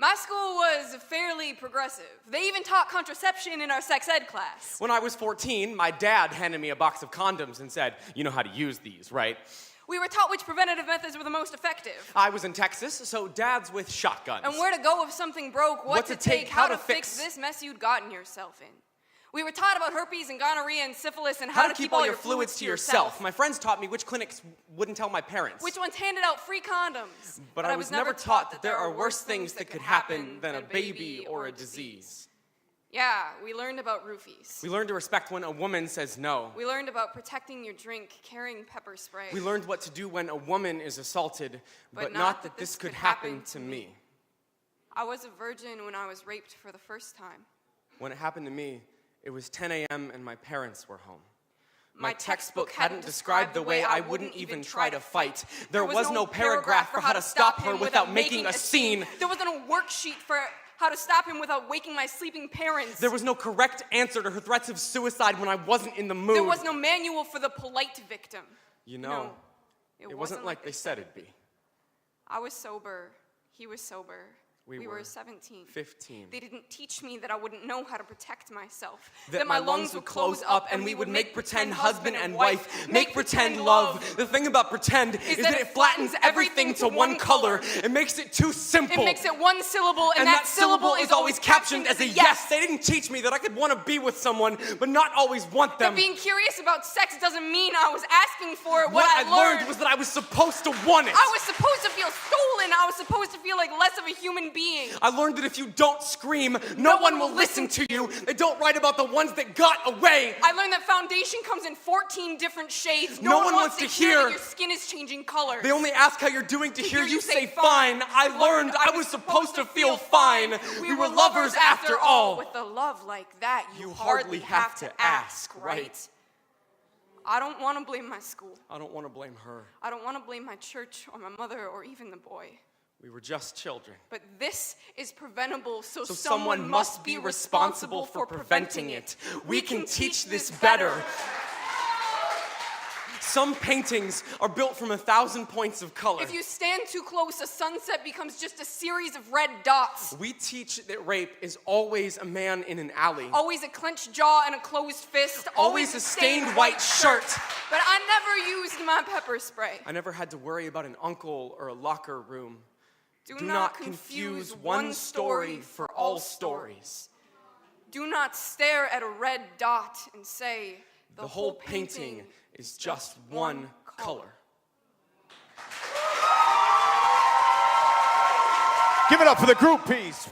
My school was fairly progressive. They even taught contraception in our sex ed class. When I was 14, my dad handed me a box of condoms and said, You know how to use these, right? We were taught which preventative methods were the most effective. I was in Texas, so dad's with shotguns. And where to go if something broke, what, What to to take, take, how, how to fix. fix. this mess you'd gotten yourself in. We were taught about herpes and gonorrhea and syphilis and how, to keep all your fluids to yourself. My friends taught me which clinics wouldn't tell my parents. Which ones handed out free condoms. but I was never taught that there are worse things that could happen than a baby or a disease. Yeah, we learned about roofies. We learned to respect when a woman says no. We learned about protecting your drink, carrying pepper spray. We learned what to do when a woman is assaulted, but, not, that this could happen to me. I was a virgin when I was raped for the first time. When it happened to me, it was 10 a.m. and my parents were home. My textbook hadn't described the way I wouldn't even try to fight. There was no paragraph for how to stop her without making a scene. There was no worksheet for how to stop him without waking my sleeping parents. There was no correct answer to her threats of suicide when I wasn't in the mood. There was no manual for the polite victim. You know, No, it, wasn't, like they said it'd be. I was sober. He was sober. We were were 17. 15. They didn't teach me that I wouldn't know how to protect myself. That my lungs would close up and we would make pretend husband and wife, make pretend love. The thing about pretend is that it flattens everything to one color. It makes it too simple. It makes it one syllable, and, and that syllable is always captioned as a yes. They didn't teach me that I could want to be with someone, but not always want them. But being curious about sex doesn't mean I was asking for it. what I, learned learned was that I was supposed to want it. I was supposed to feel like less of a human being. I learned that if you don't scream, no, one will listen to you. They don't write about the ones that got away. I learned that foundation comes in 14 different shades. No, No one, one wants, wants to to hear, hear. your skin is changing colors. They only ask how you're doing to hear you say fine. I learned I was supposed to feel fine. We were lovers after all. With a love like that, you, You hardly hardly have, have to to ask, ask, right? right? I don't want to blame my school. I don't want to blame her. I don't want to blame my church or my mother or even the boy. We were just children. But this is preventable, so, So someone, must be responsible for preventing it. We can teach this better. Some paintings are built from a thousand points of color. If you stand too close, a sunset becomes just a series of red dots. we teach that rape is always a man in an alley. Always a clenched jaw and a closed fist. Always a stained white shirt. But I never used my pepper spray. I never had to worry about an uncle or a locker room. Do, Do not confuse one story for all stories. Do not stare at a red dot and say, The whole painting is just one color. Give it up for the group piece.